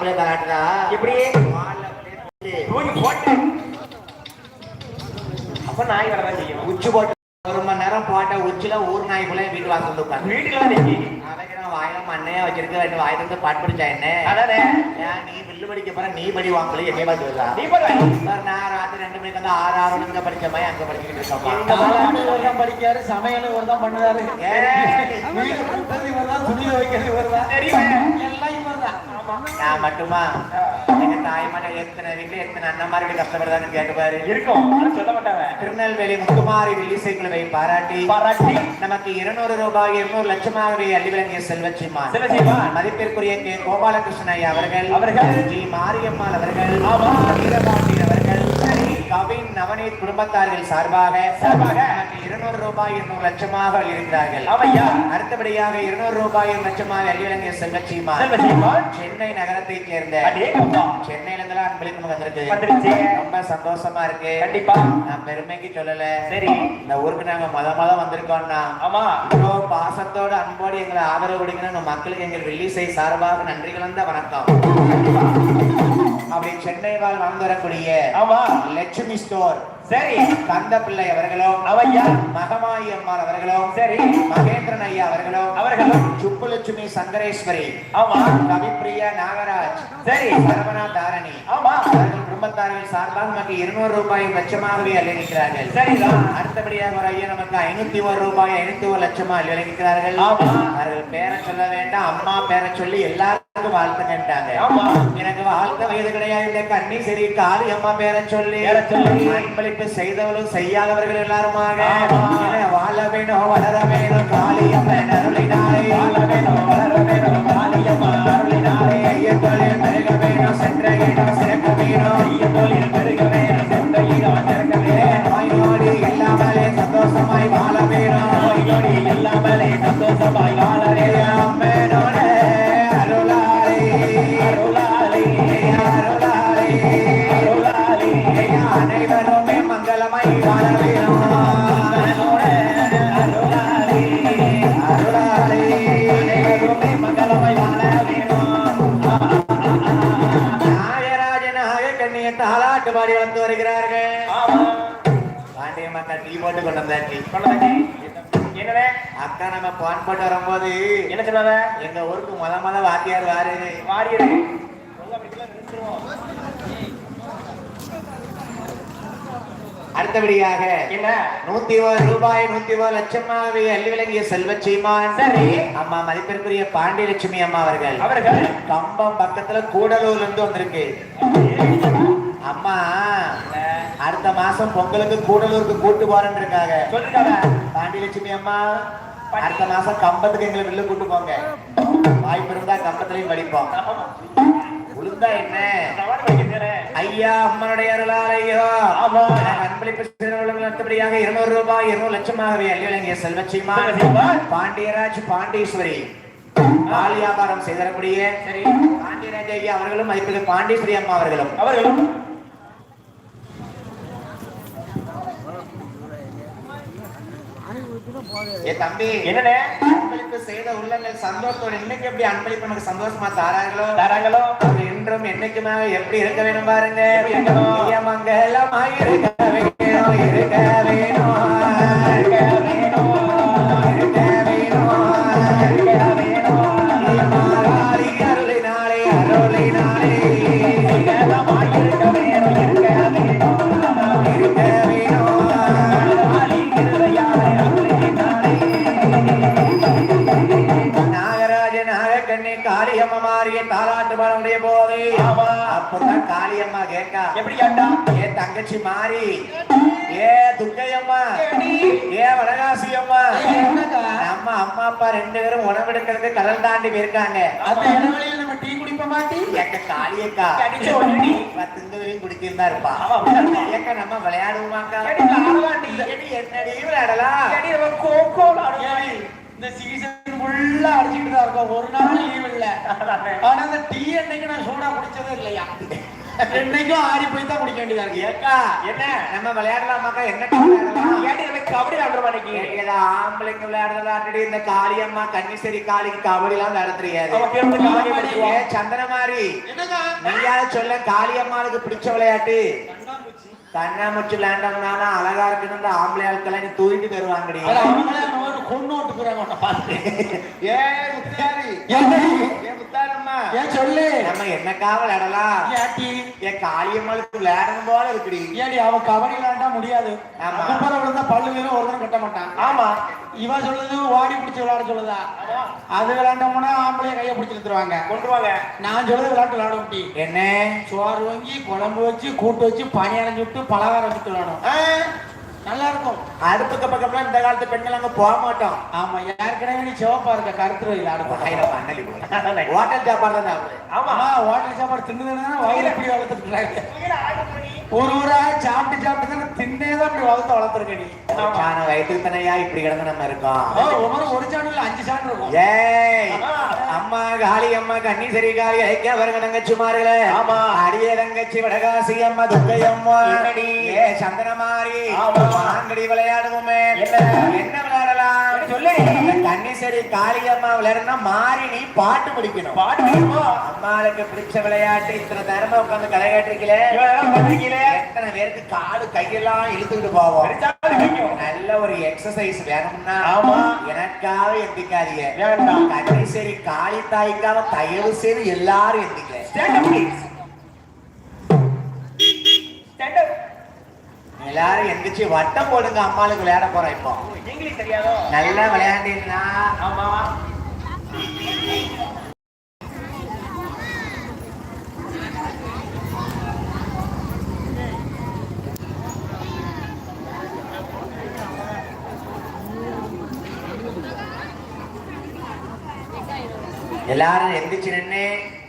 ஆம்பளை கலாட்டுறா எப்படி? தூக்கி அப்ப நாய் வரதான் செய்யும். உச்சி போட்டு ஒரு மணி நேரம் போட்ட உச்சில ஊர் நாய் போல வீட்டு வாசல் வந்து உட்காந்து வீட்டுல தான் நிக்கி அவைக்கு வாயில மண்ணையா வச்சிருக்க ரெண்டு வாயில இருந்து பாட்டு படிச்சா என்ன? அதானே. நீ பில்லு படிக்க போற? நீ படி வாங்கல என்னைய பார்த்து வருதா நீ நான் ராத்திரி ரெண்டு மணிக்கு வந்து ஆறு ஆறு மணிக்கு படிச்ச மாதிரி அங்க படிச்சுக்கிட்டு இருக்கோம் படிக்காரு சமையல் இவர் தான் பண்ணுறாரு. வீடு துவைக்கிறது இவர் தான். தெரியும் எல்லாம் இவர் தான் ஆமா நான் மட்டுமா? எங்க தாய்மான எத்தனை வீட்டுல எத்தனை அண்ணன்மார்கள் கஷ்டப்படுறான்னு கேட்டு பாரு. இருக்கும். ஆனா சொல்ல மாட்டாங்க. திருநெல்வேலி முத்துமாரி வில்லிசை குழுவை பாராட்டி. பாராட்டி. நமக்கு இருநூறு ரூபாய் இருநூறு லட்சமாகவே அள்ளி விளங்கிய செல்வச்சிமா. மதிப்பிற்குரிய கே. கோபாலகிருஷ்ணன் ஐயா அவர்கள். அவர்கள். ஜி. மாரியம்மாள் அவர்கள். நவநீத் குடும்பத்தார்கள் சார்பாக இருநூறு ரூபாய் இருநூறு லட்சமாக இருக்கிறார்கள் ஆமையா அடுத்தபடியாக இருநூறு ரூபாய் லட்சமாக அள்ளி விளங்கிய செல்வச்சிமா. சென்னை நகரத்தைச் சேர்ந்த சென்னையில இருந்து அன்பளிப்பு வந்திருக்கு. ரொம்ப சந்தோஷமா இருக்கு. கண்டிப்பா. நான் பெருமைக்கு சொல்லல. சரி. இந்த ஊருக்கு நாங்க மொத மொத வந்திருக்கோம்னா ஆமா. இவ்வளோ பாசத்தோட அன்போடு எங்களை ஆதரவு கொடுக்கணும் மக்களுக்கு எங்கள் வெள்ளிசை சார்பாக நன்றி கலந்த வணக்கம். அப்படி சென்னை வாழ் வளர்ந்து வரக்கூடிய ஆமா. லட்சுமி ஸ்டோர். சரி. கந்த பிள்ளை அவர்களும் அவையா? மகமாயி அம்மாள் அவர்களும் சரி. மகேந்திரன் ஐயா அவர்களும் அவர்களும் சுப்புலட்சுமி சங்கரேஸ்வரி ஆமா. கவிப்பிரியா நாகராஜ் சரி. சரவணா தாரணி ஆமா. அவர்கள் குடும்பத்தார்கள் சார்பாக நமக்கு இருநூறு ரூபாய் லட்சமாகவே அளிக்கிறார்கள். சரிதான் அடுத்தபடியாக ஒரு ஐயா நமக்கு ஐநூத்தி ஒரு ரூபாய் ஐநூத்தி ஒரு லட்சமா அளிக்கிறார்கள். ஆமா. அவர்கள் பேரை சொல்ல வேண்டாம் அம்மா பேரை சொல்லி எல்லாருக்கும் வாழ்த்துக்கிட்டாங்க ஆமா. எனக்கு வாழ்த்த வயது கிடையாது. கண்ணி சரி காளி அம்மா பேரை சொல்லி. அன்பளிப்பு செய்தவர்களும் செய்யாதவர்கள் எல்லாருமாக. வேணும் வளர வேணும் வாழ வேணும், வளர வேணும், போட்டு கொண்டு வந்தாச்சு? அக்கா நம்ம பான் போட்டு வரும்போது என்ன சொன்னாங்க எங்க ஊருக்கு முத முத வாத்தியார் வாரு. வாரியரு. அடுத்தபடியாக என்ன? நூத்தி ஒரு ரூபாய் நூத்தி ஒரு லட்சமாகவே அள்ளி விளங்கிய செல்வ சீமான். சரி. அம்மா மதிப்பிற்குரிய பாண்டியலட்சுமி அம்மா அவர்கள். அவர்கள்? கம்பம் பக்கத்துல கூடலூர்ல இருந்து வந்திருக்கு. அம்மா அடுத்த மாசம் பொங்கலுக்கு கூடலூருக்கு கூட்டு போறேன்னு இருக்காங்க சொல்லிருக்காங்க பாண்டியலட்சுமி அம்மா அடுத்த மாசம் கம்பத்துக்கு எங்களை வெளில கூட்டு போங்க. வாய்ப்பு இருந்தா கம்பத்திலையும் படிப்போம். உளுந்தா என்ன? ஐயா அம்மனுடைய அருளாலையோ ஆமா. அன்பளிப்பு இருநூறு ரூபாய் இருநூறு லட்சமாகவே வழங்கிய செல்வச்சிமா. பாண்டியராஜ் பாண்டீஸ்வரி. பால் வியாபாரம் செய்தரக்கூடிய பாண்டியராஜ் ஐயா அவர்களும் மதிப்பிற்கு பாண்டீஸ்வரி அம்மா அவர்களும். அவர்களும். என்னண்ணே அன்பளிப்பு செய்த உள்ளங்கள் சந்தோஷத்தோட இன்னைக்கு எப்படி அன்பளிப்பு நமக்கு சந்தோஷமா தாராங்களோ தாராங்களோ என்றும் என்னைக்குமாக எப்படி இருக்க வேணும் பாருங்க எப்படி இருக்கணும்? மங்களமாய் இருக்க வேணும் இருக்க வேணும் இருக்க வேணும். காளியம்மா மாறிய தாலாட்டு பாடமுடைய போது. அப்பதான் காளியம்மா கேட்கா எப்படி கேட்டா ஏ தங்கச்சி மாறி. ஏ துர்க்கையம்மா. ஏ வடகாசி அம்மா நம்ம அம்மா அப்பா ரெண்டு பேரும் உணவெடுக்கிறதுக்கு கடல் தாண்டி போயிருக்காங்க. அந்த இடவெளியில நம்ம டீ குடிப்ப மாட்டி? எங்க காளியக்கா. பத்து வரையும் இருப்பா. ஏக்கா நம்ம விளையாடுவோமாக்கா? என்னடி விளையாடலாம்? கோகோ. இந்த சீசன் ஃபுல்லா அடிச்சுட்டு தான் இருக்கோம். ஒரு நாள் லீவ் இல்ல. ஆனா அந்த டீ அன்னைக்கு நான் சூடா குடிச்சதே இல்லையா? என்னைக்கும் ஆடி போய் தான் குடிக்க வேண்டியதா இருக்கு. ஏக்கா என்ன? நம்ம விளையாடலாமாக்கா என்ன விளையாடலாம்? கபடி விளையாடுறோம் அன்னைக்கு ஆம்பளைங்க விளையாடுறதாட்டி இந்த காளியம்மா கன்னிசரி காளிக்கு கபடி எல்லாம் விளையாட தெரியாது அவன் பேர் வந்து கபடி படிக்குவான். ஏ சந்தனமாரி. என்னங்க நீயாவது சொல்ல காளியம்மாளுக்கு பிடிச்ச விளையாட்டு. கண்ணாமூச்சி விளையாண்டோம்னா அழகா இருக்குன்னு ஆம்பளை ஆட்களை தூக்கிட்டு தருவாங்கடி கொண்டு போறாங்க உன்னை பார்த்து. ஏ முத்தாரி. ஏ முத்தாரம்மா. ஏன் சொல்லு? நம்ம என்னக்கா விளையாடலாம் ஏட்டி ஏ காளியம்மாளுக்கு விளையாடணும் போல இருக்குடி. ஏடி அவன் கபடி விளையாண்டா முடியாது. ஆமா. விழுந்தா பல்லு வீரம் ஒருத்தரும் கட்ட மாட்டான். ஆமா. இவன் சொல்லுது ஓடி பிடிச்சி விளையாட சொல்லுதா? அது விளையாண்டோம்னா ஆம்பளைய கையை பிடிச்சி எடுத்துருவாங்க கொண்டு வாங்க. நான் சொல்றது விளையாட்டு விளையாட முட்டி என்ன? சோறு வாங்கி குழம்பு வச்சு கூட்டு வச்சு பணியாரம் சுட்டு பலகாரம் வச்சு விளையாடும் நல்லா இருக்கும் அடுப்புக்கு பக்கம்லாம் இந்த காலத்து பெண்கள் அங்க போக மாட்டோம். ஆமா ஏற்கனவே நீ சிவப்பா இருக்க கருத்து வாயில போய். ஹோட்டல் சாப்பாடு தான். ஆமா. ஹோட்டல் சாப்பாடு தின்னு வயிறு எப்படி வளர்த்துட்டு ஒரு ஊரா சாப்பிட்டு சாப்பிட்டு தானே தின்னே தான் இப்படி வளர்த்து வளர்த்துருக்க நீ. வயிற்றுக்கு தானையா இப்படி கிடந்து நம்ம இருக்கோம். ஒவ்வொரு ஒரு சாண்டில் அஞ்சு சாண்டு இருக்கும். ஏய். அம்மா காளி அம்மா கன்னீசரி காளி ஐக்கிய வருங்க தங்கச்சி மாறுகளே ஆமா. அடியே தங்கச்சி வடகாசி அம்மா துர்க்கை அம்மா? ஏ சந்தனமாரி ஆமா. மாங்கடி விளையாடுவோமே என்ன? என்ன விளையாடலாம் சொல்லு. கன்னீசரி காளி அம்மா விளையாடுனா மாறி நீ பாட்டு பிடிக்கணும் பாட்டு அம்மாளுக்கு பிடிச்ச விளையாட்டு இத்தனை நேரமா உட்காந்து கலை பத்திரிக்கையில எத்தனை பேருக்கு காடு கையெல்லாம் இழுத்துக்கிட்டு போவோம். நல்ல ஒரு எக்ஸசைஸ் வேணும்னா ஆமா. எனக்காக எந்திக்காதீங்க. கன்னிசரி காளி தாய்க்காக தயவு செய்து எல்லாரும் எந்திக்க எல்லாரும் எந்திரிச்சு வட்டம் போடுங்க அம்மாளுக்கு விளையாட போறோம் இப்போ. இங்கிலீஷ் தெரியாதோ? நல்லா விளையாண்டீங்கன்னா ஆமா. எல்லாரும் எந்திரிச்சு நின்னு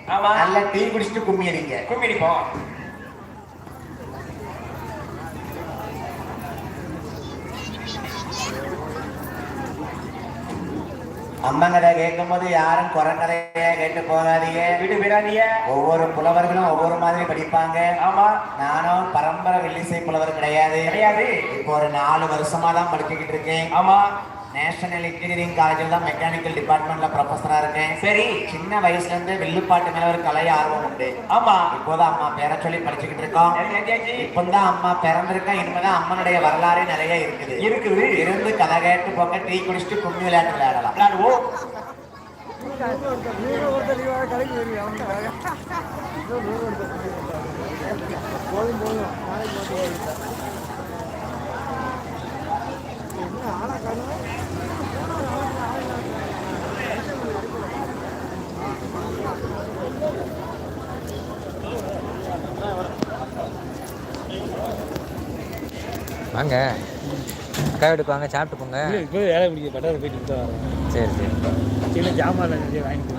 ஆமா. நல்லா டீ குடிச்சிட்டு கும்மி அடிங்க. கும்மி அடிப்போம். அம்மா கதை கேட்கும் போது யாரும் குரங்கதைய கேட்டு போகாதீங்க. வீடு பேராதீங்க ஒவ்வொரு புலவர்களும் ஒவ்வொரு மாதிரி படிப்பாங்க. ஆமா. நானும் பரம்பரை வில்லிசை புலவர் கிடையாது. கிடையாது. இப்போ ஒரு நாலு வருஷமா தான் படிச்சுக்கிட்டு இருக்கேன். ஆமா. நேஷனல் இன்ஜினியரிங் காலேஜில் தான் மெக்கானிக்கல் டிபார்ட்மெண்ட்ல ப்ரொஃபஸரா இருக்கேன். சரி சின்ன வயசுல இருந்து வில்லுப்பாட்டு மேல ஒரு கலை ஆர்வம் உண்டு. ஆமா. இப்போதான் அம்மா பேர சொல்லி படிச்சுக்கிட்டு இருக்கோம். தெரிஞ்சாச்சு இப்போதான் அம்மா பிறந்திருக்கா இனிமேதான் அம்மனுடைய வரலாறு நிறைய இருக்குது. இருக்குது. இருந்து கதை கேட்டு போங்க டீ குடிச்சிட்டு கும்மி விளையாட்டு விளையாடலாம். விளையாடுவோம். வாங்க. அக்கா வீட்டுக்கு வாங்க சாப்பிட்டு போங்க. இப்போ வேலை முடிக்க பட்டார போயிட்டு சரி சரி. சின்ன ஜாமான் வாங்கிட்டு